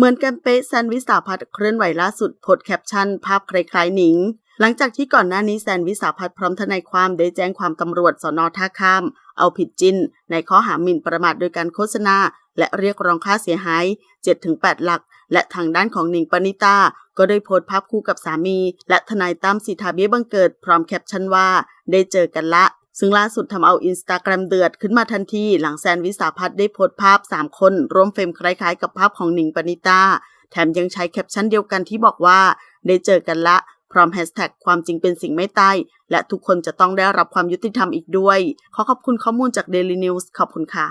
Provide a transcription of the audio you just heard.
เหมือนกันเป๊ะแซนวิสาพัฒน์เคลื่อนไหวล่าสุดโพสแคปชั่น ภาพคล้ายๆหนิง หลังจากที่ก่อนหน้านี้แซนวิสาพัฒน์พร้อมทนายความได้แจ้งความตำรวจสนท่าข้าม เอาผิดจินในข้อหาหมิ่นประมาทโดยการโฆษณา และเรียกร้องค่าเสียหาย 7-8 หลัก และทางด้านของหนิงปณิตาก็ได้โพสต์ภาพคู่กับสามี และทนายตั้มสิทธาเบี้ยบังเกิดพร้อมแคปชั่นว่า ได้เจอกันละ ซึ่งล่าสุดทำเอาอินสตาแกรมเดือดขึ้นมาทันที หลังแซนวิสาพัฒน์ได้โพสต์ภาพ 3 คนร่วมเฟรมคล้ายๆ กับภาพของหนิงปณิตาแถมยังใช้แคปชั่นเดียวกันที่บอกว่า ได้เจอกันละ พร้อมแฮชแท็กความจริงเป็นสิ่งไม่ตายและทุกคนจะต้องได้รับความยุติธรรมอีกด้วย ขอขอบคุณข้อมูลจาก Daily News ขอบคุณค่ะ